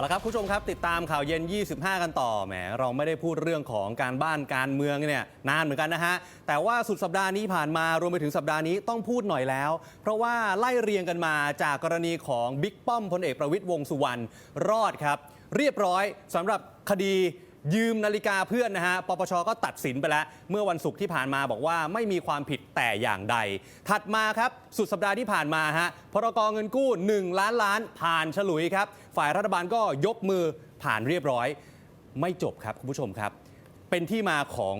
เอาละครับคุณผู้ชมครับติดตามข่าวเย็น 25 กันต่อแหมเราไม่ได้พูดเรื่องของการบ้านการเมืองเนี่ยนานเหมือนกันนะฮะแต่ว่าสุดสัปดาห์นี้ผ่านมารวมไปถึงสัปดาห์นี้ต้องพูดหน่อยแล้ว เพราะว่าไล่เรียงกันมาจากกรณีของบิ๊กป้อมพลเอกประวิตยวงสุวรรณรอดครับ เรียบร้อยสำหรับคดี ยืมนาฬิกาเพื่อนนะฮะ ปปชก็ตัดสินไปแล้ว เมื่อวันศุกร์ที่ผ่านมาบอกว่าไม่มีความผิดแต่อย่างใด ถัดมาครับ สุดสัปดาห์ที่ผ่านมาฮะ พรกเงินกู้ 1 ล้านล้านผ่านฉลุยครับ ฝ่ายรัฐบาลก็ยกมือผ่านเรียบร้อย ไม่จบครับคุณผู้ชมครับ เป็นที่มาของ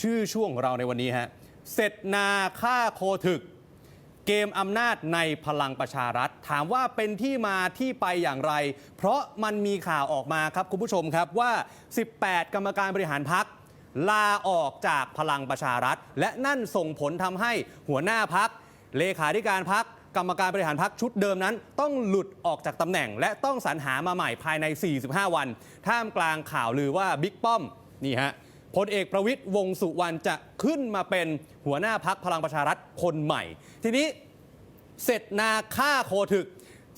ชื่อช่วงของเราในวันนี้ฮะ เสร็จนาฆ่าโคถึก เกมอำนาจในพลังประชารัฐ ถามว่าเป็นที่มาที่ไปอย่างไร เพราะมันมีข่าวออกมาครับคุณผู้ชมครับว่า 18 กรรมการบริหารพักลาออกจากพลังประชารัฐ และนั่นส่งผลทำให้หัวหน้าพักเลขาธิการพักกรรมการบริหารพักชุดเดิมนั้น ต้องหลุดออกจากตำแหน่ง และต้องสรรหามาใหม่ภายใน 45 วัน ท่ามกลางข่าวลือว่าบิ๊กป้อมนี่ฮะ พลเอกประวิตยวงสุวรรณจะขึ้นมาเป็นหัวหน้าพักพลังประชารัฐคนใหม่ ทีนี้เสร็จนาฆ่าโคถึก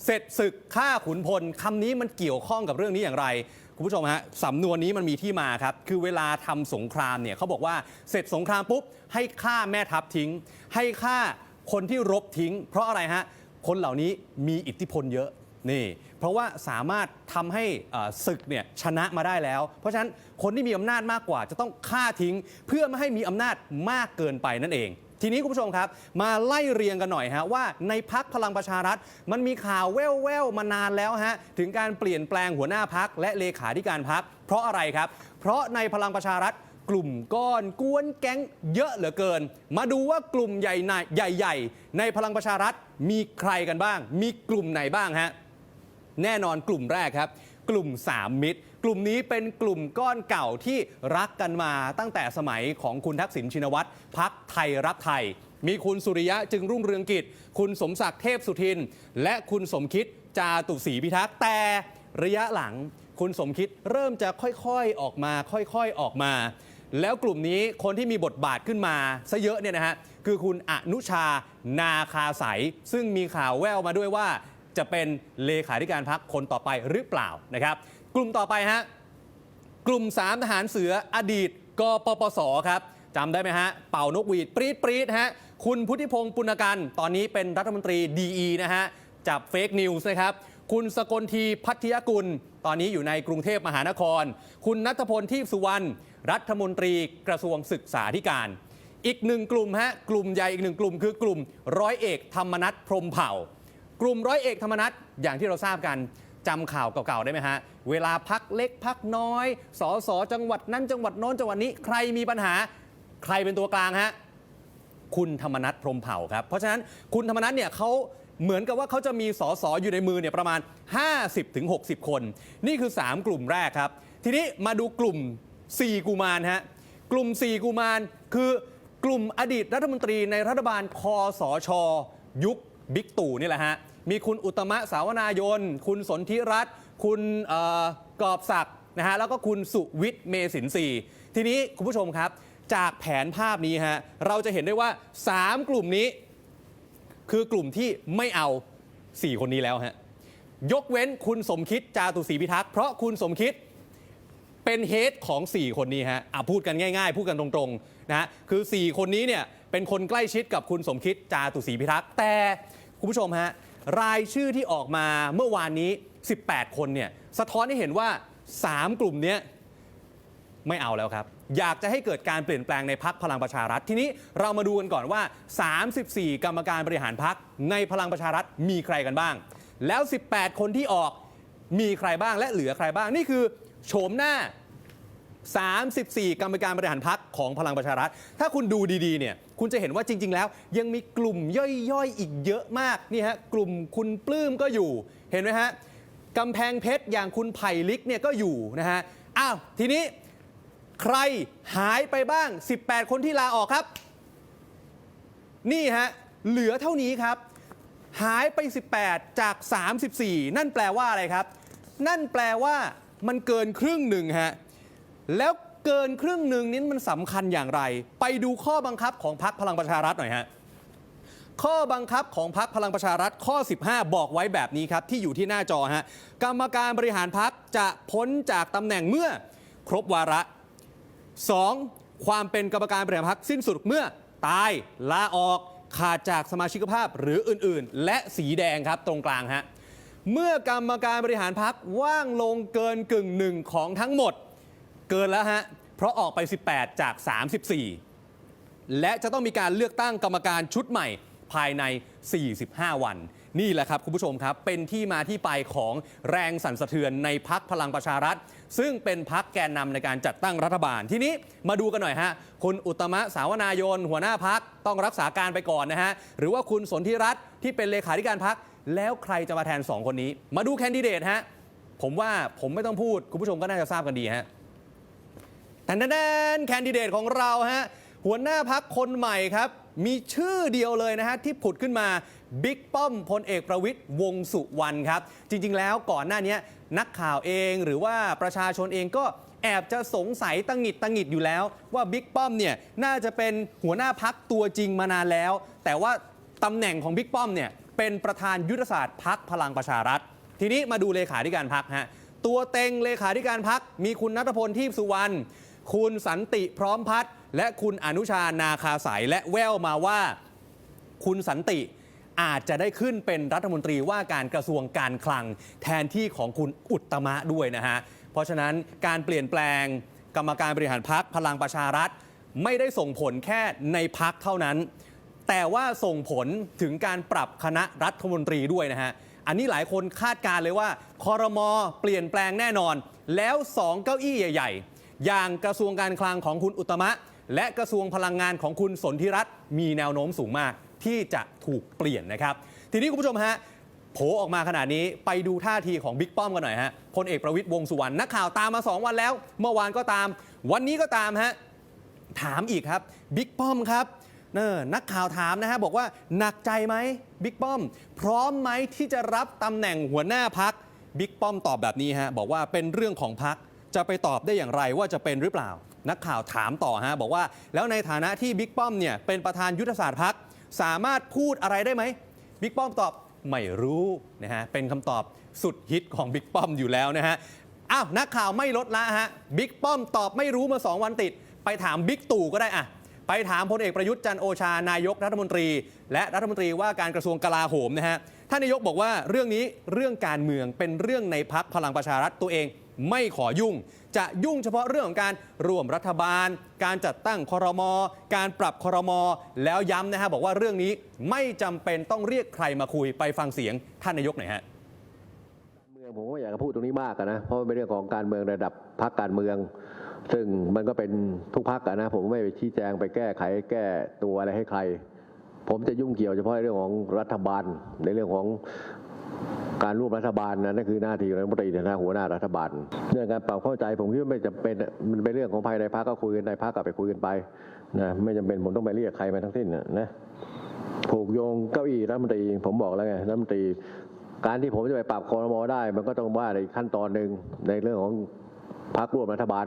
เสร็จศึกฆ่าขุนพลคำนี้มันเกี่ยวข้องกับเรื่องนี้อย่างไรคุณผู้ชมฮะสำนวนนี้มันมีที่มาครับ คือเวลาทำสงครามเนี่ยเขาบอกว่าเสร็จสงครามปุ๊บ ให้ฆ่าแม่ทัพทิ้ง ให้ฆ่าคนที่รบทิ้ง เพราะอะไรฮะ คนเหล่านี้มีอิทธิพลเยอะ นี่ เพราะว่าสามารถทำให้เอ่อศึกเนี่ยชนะมาได้แล้ว เพราะฉะนั้นคนที่มีอำนาจมากกว่าจะต้องฆ่าทิ้ง เพื่อไม่ให้มีอำนาจมากเกินไปนั่นเอง ทีนี้คุณผู้ชมครับ มาไล่เรียงกันหน่อยฮะว่าในพักพลังประชารัฐ มันมีข่าวแว่วๆมานานแล้วฮะถึงการเปลี่ยนแปลงหัวหน้าพักและเลขาธิการพักเพราะอะไรครับ เพราะในพลังประชารัฐ กลุ่มก้อนกวนแก๊งเยอะเหลือเกิน มาดูว่ากลุ่มใหญ่ๆใหญ่ ๆ ในพลังประชารัฐมีใครกันบ้าง มีกลุ่มไหนบ้างฮะ แน่นอนกลุ่มแรกครับ กลุ่ม 3 มิตร กลุ่มนี้เป็นกลุ่มก้อนเก่าที่รักกันมาตั้งแต่สมัยของคุณทักษิณชินวัตรพักไทยรักไทย มีคุณสุริยะจึงรุ่งเรืองกิจ คุณสมศักดิ์เทพสุทิน และคุณสมคิดจาตุศรีพิทักษ์แต่ระยะหลังคุณสมคิดเริ่มจะค่อยๆออกมา ค่อยๆออกมา แล้วกลุ่มนี้คนที่มีบทบาทขึ้นมาซะเยอะเนี่ยนะฮะคือคุณอนุชานาคาใสซึ่งมีข่าวแววมาด้วยว่า จะเป็นเลขาธิการพักคนต่อไปหรือเปล่านะครับ กลุ่มต่อไปฮะกลุ่ม 3 ทหารเสืออดีตกปปสครับจำได้ไหมฮะ เป่านกหวีดปรีดปรีดฮะคุณพุทธิพงศ์ปุณกัน ตอนนี้เป็นรัฐมนตรีดีนะฮะจับเฟกนิวส์นะครับ คุณสกลทีพัทยกุล ตอนนี้อยู่ในกรุงเทพมหานคร คุณนัทพลทีพสุวรรณรัฐมนตรีกระทรวงศึกษาธิการ อีกหนึ่งกลุ่มฮะกลุ่มใหญ่อีกหนึ่งกลุ่มคือกลุ่มร้อยเอกธรรมนัฐพรมเผ่า กลุ่มร้อยเอกธรรมนัฐอย่างที่เราทราบกันจำข่าวเก่าๆได้ไหมฮะ เวลาพักเล็กพักน้อย สอสอจังหวัดนั้นจังหวัดโน้นจังหวัดนี้ใครมีปัญหา ใครเป็นตัวกลางฮะ คุณธรรมนัฐพรมเผ่าครับ เพราะฉะนั้นคุณธรรมนัฐเนี่ยเขาเหมือนกับว่าเขาจะมีสอสออยู่ในมือเนี่ยประมาณ 50-60 คน นี่คือ 3 กลุ่มแรกครับ ทีนี้มาดูกลุ่ม 4 กุมารฮะ กลุ่ม 4 กุมารคือกลุ่มอดีตรัฐมนตรีในรัฐบาลคอสชยุคบิ๊กตู่นี่แหละฮะ มีคุณอุตมะสาวนายน คุณสนธิรัตน์คุณเอ่อกอบศักดิ์นะฮะแล้วก็คุณสุวิทย์เมสินทรีทีนี้คุณผู้ชมครับ จากแผนภาพนี้ฮะเราจะเห็นได้ว่า 3 กลุ่มนี้ คือกลุ่มที่ไม่เอา 4 คนนี้แล้วฮะยกเว้นคุณสมคิดจาตุศรีพิทักษ์เพราะคุณสมคิดเป็นเฮดของ 4 คนนี้ฮะอะพูดกันง่าย ๆ พูดกันตรงๆนะฮะคือ 4 คนนี้เนี่ยเป็นคนใกล้ชิดกับคุณสมคิดจาตุศรีพิทักษ์แต่คุณผู้ชมฮะ รายชื่อที่ออกมาเมื่อวานนี้ 18 คนเนี่ยสะท้อนให้เห็นว่า 3 กลุ่มนี้ไม่เอาแล้วครับ อยากจะให้เกิดการเปลี่ยนแปลงในพักพลังประชารัฐ ทีนี้เรามาดูกันก่อนว่า 34 กรรมการบริหารพักในพลังประชารัฐมีใครกันบ้าง แล้ว 18 คนที่ออกมีใครบ้างและเหลือใครบ้างนี่คือโฉมหน้า 34 กรรมการบริหารพักของพลังประชารัฐ ถ้าคุณดูดี ๆ เนี่ย คุณจะเห็นว่าจริง ๆ แล้ว ยังมีกลุ่มย่อย ๆ อีกเยอะมาก นี่ฮะ กลุ่มคุณปลื้มก็อยู่ เห็นไหมฮะกำแพงเพชรอย่างคุณไผ่ลิกเนี่ยก็อยู่นะฮะ อ้าว ทีนี้ใครหายไปบ้าง 18 คนที่ลาออกครับ นี่ฮะ เหลือเท่านี้ครับ หายไป 18 จาก 34 นั่นแปลว่าอะไรครับ นั่นแปลว่ามันเกินครึ่งหนึ่งฮะ แล้วเกินครึ่งหนึ่งนี้มันสำคัญอย่างไร ไปดูข้อบังคับของพรรคพลังประชารัฐหน่อยฮะข้อบังคับของพักพลังประชารัฐข้อ 15 บอกไว้แบบนี้ครับที่อยู่ที่หน้าจอฮะกรรมการบริหารพักจะพ้นจากตำแหน่งเมื่อครบวาระ 2. ความเป็นกรรมการบริหารพักสิ้นสุดเมื่อตายลาออกขาดจากสมาชิกภาพหรืออื่นๆ และสีแดงครับตรงกลางฮะเมื่อกรรมการบริหารพักว่างลงเกินกึ่งหนึ่งของทั้งหมด เกินแล้วฮะ เพราะออกไป 18 จาก 34 และจะต้องมีการเลือกตั้งกรรมการชุดใหม่ภายใน 45 วัน นี่แหละครับ คุณผู้ชมครับ เป็นที่มาที่ไปของแรงสั่นสะเทือนในพักพลังประชารัฐ ซึ่งเป็นพักแกนนำในการจัดตั้งรัฐบาล ทีนี้มาดูกันหน่อยฮะ คุณอุตตมะสาวนายน หัวหน้าพักต้องรักษาการไปก่อนนะฮะ หรือว่าคุณสนธิรัตน์ที่เป็นเลขาธิการพัก แล้วใครจะมาแทน 2 คนนี้ มาดูแคนดิเดตฮะ ผมว่าผมไม่ต้องพูด คุณผู้ชมก็น่าจะทราบกันดีฮะ แทนแนนแคนดิเดตของเราฮะหัวหน้าพักคนใหม่ครับ มีชื่อเดียวเลยนะฮะ ที่ผุดขึ้นมาบิ๊กป้อมพลเอกประวิทย์วงสุวรรณครับ จริง ๆ แล้วก่อนหน้านี้นักข่าวเองหรือว่าประชาชนเองก็แอบจะสงสัยตังหิดตังหิดอยู่แล้ว ว่าบิ๊กป้อมเนี่ยน่าจะเป็นหัวหน้าพักตัวจริงมานานแล้ว แต่ว่าตำแหน่งของบิ๊กป้อมเนี่ยเป็นประธานยุทธศาสตร์พักพลังประชารัฐ ทีนี้มาดูเลขาธิการพักฮะตัวเต็งเลขาธิการพักมีคุณนัทพลทีพสุวรรณ คุณสันติพร้อมพัฒน์และคุณอนุชานาคาสายและแววมาว่า คุณสันติอาจจะได้ขึ้นเป็นรัฐมนตรีว่าการกระทรวงการคลัง แทนที่ของคุณอุตตมะด้วยนะฮะ เพราะฉะนั้นการเปลี่ยนแปลงกรรมการบริหารพักพลังประชารัฐ ไม่ได้ส่งผลแค่ในพักเท่านั้น แต่ว่าส่งผลถึงการปรับคณะรัฐมนตรีด้วยนะฮะ อันนี้หลายคนคาดการเลยว่าคอรมอเปลี่ยนแปลงแน่นอน แล้วสองเก้าอี้ใหญ่ ๆ อย่างกระทรวงการคลังของคุณอุตมะ และกระทรวงพลังงานของคุณสนธิรัตน์มีแนวโน้มสูงมากที่จะถูกเปลี่ยนนะครับ ทีนี้คุณผู้ชมฮะโผล่ออกมาขนาดนี้ไปดูท่าทีของบิ๊กป้อมกันหน่อยฮะพลเอกประวิตยวงสุวรรณนักข่าวตามมา 2 วันแล้ว เมื่อวานก็ตาม วันนี้ก็ตามฮะถามอีกครับบิ๊กป้อมครับเออนักข่าวถามนะฮะบอกว่าหนักใจไหมบิ๊กป้อม พร้อมไหมที่จะรับตำแหน่งหัวหน้าพักบิ๊กป้อมตอบแบบนี้ฮะบอกว่าเป็นเรื่องของพัก จะไปตอบได้อย่างไรว่าจะเป็นหรือเปล่า นักข่าวถามต่อฮะบอกว่า แล้วในฐานะที่บิ๊กป้อมเนี่ยเป็นประธานยุทธศาสตร์พักสามารถพูดอะไรได้ไหมบิ๊กป้อมตอบไม่รู้นะฮะเป็นคำตอบสุดฮิตของบิ๊กป้อมอยู่แล้วนะฮะอ้าวนักข่าวไม่ลดละฮะบิ๊กป้อมตอบไม่รู้มา 2 วันติด ไปถามบิ๊กตู่ก็ได้อะไปถามพลเอกประยุทธ์จันโอชานายกรัฐมนตรี และรัฐมนตรีว่าการกระทรวงกลาโหมนะฮะท่านนายกบอกว่าเรื่องนี้เรื่องการเมืองเป็นเรื่องในพักพลังประชารัฐตัวเอง ไม่ขอยุ่ง จะยุ่งเฉพาะเรื่องของการร่วมรัฐบาล การจัดตั้งคอรมอการปรับคอรมอแล้วย้ำนะฮะบอกว่าเรื่องนี้ไม่จำเป็นต้องเรียกใครมาคุยไปฟังเสียงท่านนายกหน่อยฮะเมืองผมก็อยากจะพูดตรงนี้มากนะเพราะมันเป็นเรื่องของการเมืองระดับพักการเมือง ซึ่งมันก็เป็นทุกพักนะผมไม่ไปชี้แจงไปแก้ไขแก้ตัวอะไรให้ใคร ผมจะยุ่งเกี่ยวเฉพาะในเรื่องของรัฐบาลในเรื่องของ การร่วมรัฐบาลนะนั่นคือหน้าที่ของรัฐมนตรีในฐานะหัวหน้ารัฐบาลเรื่องการปรับเข้าใจผมคิดว่าไม่จำเป็นมันเป็นเรื่องของภายในพักก็คุยกันในพักก็ไปคุยกันไปนะไม่จำเป็นผมต้องไปเรียกใครมาทั้งสิ้นนะผูกโยงเก้าอี้รัฐมนตรีผมบอกแล้วไงรัฐมนตรี การที่ผมจะไปปรับคอรมอได้ มันก็ต้องว่าในขั้นตอนหนึ่งในเรื่องของพรรคร่วมรัฐบาล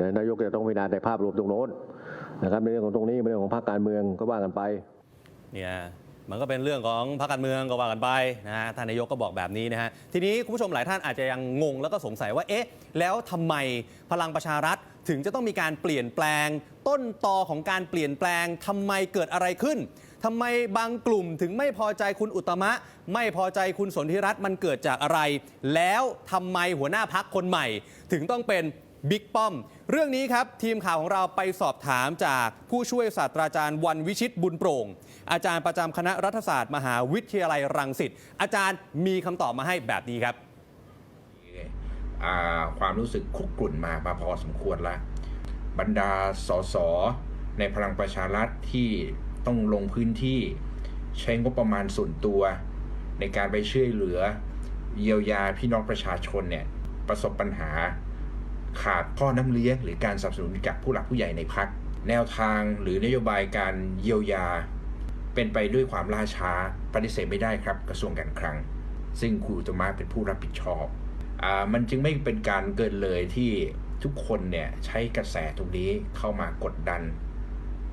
นะนายกจะต้องพิจารณาในภาพรวมตรงโน้นนะครับในเรื่องของตรงนี้เป็นเรื่องของพรรคการเมืองก็ว่ากันไปเนี่ย มันก็เป็นเรื่องของพรรคการเมืองก็ว่ากันไปนะฮะท่านนายกก็บอกแบบนี้นะฮะทีนี้คุณผู้ชมหลายท่านอาจจะยังงงแล้วก็สงสัยว่าเอ๊ะ แล้วทำไมพลังประชารัฐถึงจะต้องมีการเปลี่ยนแปลง ต้นตอของการเปลี่ยนแปลงทำไมเกิดอะไรขึ้นทำไมบางกลุ่มถึงไม่พอใจคุณอุตตมะ ไม่พอใจคุณสนธิรัตน์มันเกิดจากอะไร แล้วทำไมหัวหน้าพักคนใหม่ ถึงต้องเป็น บิ๊กป้อม เรื่องนี้ครับ ทีมข่าวของเราไปสอบถามจากผู้ช่วยศาสตราจารย์วันวิชิตบุญโปร่ง อาจารย์ประจำคณะรัฐศาสตร์มหาวิทยาลัยรังสิตอาจารย์มีคำตอบมาให้แบบนี้ครับอ่าความรู้สึกคุกกรุ่นมามาพอสมควรละบรรดาสสในพลังประชารัฐที่ต้องลงพื้นที่ใช้งบประมาณส่วนตัว ในการไปช่วยเหลือ เยียวยาพี่น้องประชาชนเนี่ยประสบปัญหา ขาดพ่อน้ำเลี้ยงหรือการสนับสนุนจากผู้หลักผู้ใหญ่ในพัก แนวทางหรือนโยบายการเยียวยา เป็นไปด้วยความล่าช้าปฏิเสธไม่ได้ครับกระทรวงการคลัง ซึ่งคุณตมะเป็นผู้รับผิดชอบอามันจึงไม่เป็นการเกินเลยที่ทุกคนเนี่ยใช้กระแสตรงนี้เข้ามากดดัน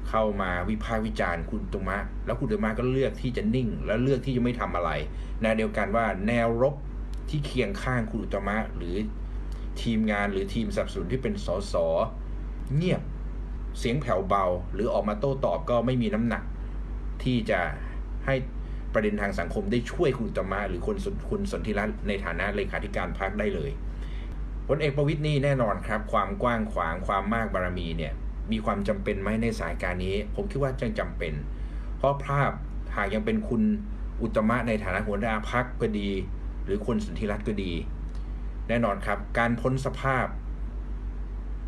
เข้ามาวิพากษ์วิจารณ์คุณอุตมะ แล้วคุณอุตมะก็เลือกที่จะนิ่ง แล้วเลือกที่จะไม่ทำอะไรในเดียวกันว่าแนวรบที่เคียงข้างคุณอุตมะ หรือ ทีมงานหรือทีมสับสนุนที่เป็นสสเงียบเสียงแผ่วเบา หรือออกมาโต้ตอบก็ไม่มีน้ำหนัก ที่จะให้ประเด็นทางสังคมได้ช่วยคุณอุตมะหรือคนคุณสนธิรัตน์ในฐานะเลขาธิการพรรคได้เลยพลเอกประวิตยนี่แน่นอนครับ ความกว้างขวางความมากบารมีเนี่ยมีความจำเป็นไหมในสายการนี้ ผมคิดว่ายังจำเป็น เพราะภาพหากยังเป็นคุณอุตมะในฐานะหัวหน้าพักก็ดี หรือคนสนธิรัตน์ก็ดี แน่นอนครับ การพ้นสภาพ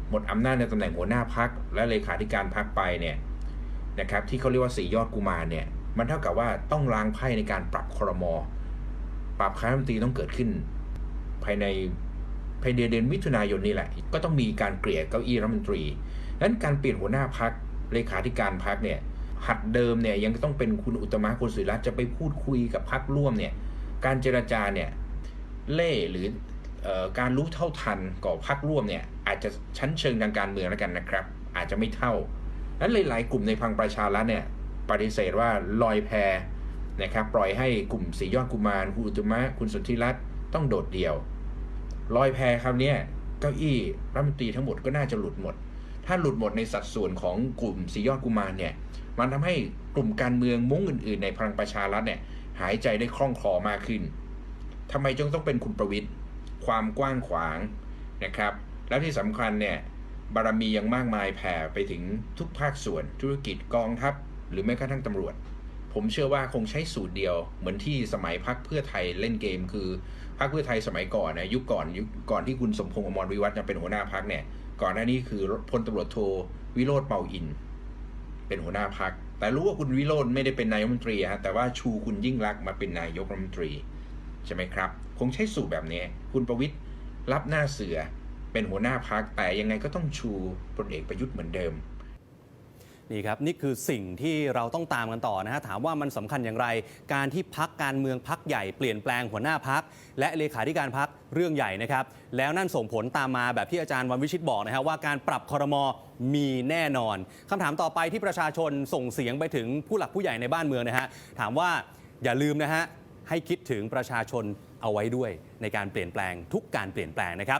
หมดอำนาจในตำแหน่งหัวหน้าพักและเลขาธิการพักไปเนี่ยนะครับที่เขาเรียกว่าสี่ยอดกุมารเนี่ยมันเท่ากับว่าต้องล้างไพ่ในการปรับครมอปรับคณะรัฐมนตรีต้องเกิดขึ้น ภายในภายในเดือนมิถุนายนนี่แหละ ก็ต้องมีการเกลี่ยเก้าอี้รัฐมนตรีดังนั้นการเปลี่ยนหัวหน้าพักเลขาธิการพักเนี่ยหัดเดิมเนี่ยยังต้องเป็นคุณอุตมะโกศิรัตน์จะไปพูดคุยกับพักร่วมเนี่ยการเจรจาเนี่ยเล่หรือ การรู้เท่าทันก่อพักร่วมเนี่ยอาจจะชั้นเชิงทางการเมืองแล้วกันนะครับ อาจจะไม่เท่านั้นหลายๆกลุ่มในพังประชารัฐเนี่ยปฏิเสธว่าลอยแพนะครับปล่อยให้กลุ่มสียอดกุมารคุณอุตมะคุณสนธิรัตน์ต้องโดดเดี่ยว ลอยแพคราวเนี้ยเก้าอี้รัฐมนตรีทั้งหมดก็น่าจะหลุดหมด ถ้าหลุดหมดในสัดส่วนของกลุ่มสียอดกุมารเนี่ยมันทำให้กลุ่มการเมืองมุ้งอื่น ๆ ในพลังประชารัฐเนี่ยหายใจได้คล่องคลอมากขึ้นทำไมจึงต้องเป็นคุณประวิทย์ ความกว้างขวางนะครับ แล้วที่สำคัญเนี่ยบารมียังมากมายแผ่ไปถึงทุกภาคส่วนธุรกิจกองทัพ หรือแม้กระทั่งตำรวจ ผมเชื่อว่าคงใช้สูตรเดียว เหมือนที่สมัยพักเพื่อไทยเล่นเกม คือพักเพื่อไทยสมัยก่อนนะยุคก่อนยุคก่อนที่คุณสมพงษ์อมรวิวัฒน์จะเป็นหัวหน้าพักเนี่ยก่อนหน้านี้คือพลตำรวจโทวิโรธเปาอิน เป็นหัวหน้าพัก แต่รู้ว่าคุณวิโรธไม่ได้เป็นนายกรัฐมนตรีฮะแต่ว่าชูคุณยิ่งรักมาเป็นนายกรัฐมนตรีใช่ไหมครับ คงใช้สูตรแบบนี้ คุณประวิทย์รับหน้าเสือเป็นหัวหน้าพักแต่ยังไงก็ต้องชูพลเอกประยุทธ์เหมือนเดิมนี่ครับนี่คือสิ่งที่เราต้องตามกันต่อนะฮะถามว่ามันสำคัญอย่างไร การที่พักการเมืองพักใหญ่เปลี่ยนแปลงหัวหน้าพัก และเลขาธิการพักเรื่องใหญ่นะครับ แล้วนั่นส่งผลตามมาแบบที่อาจารย์วันวิชิตบอกนะฮะว่าการปรับคอรมอมีแน่นอนคำถามต่อไปที่ประชาชนส่งเสียงไปถึงผู้หลักผู้ใหญ่ในบ้านเมืองนะฮะถามว่าอย่าลืมนะฮะ ให้คิดถึงประชาชนเอาไว้ด้วยในการเปลี่ยนแปลงทุกการเปลี่ยนแปลงนะครับ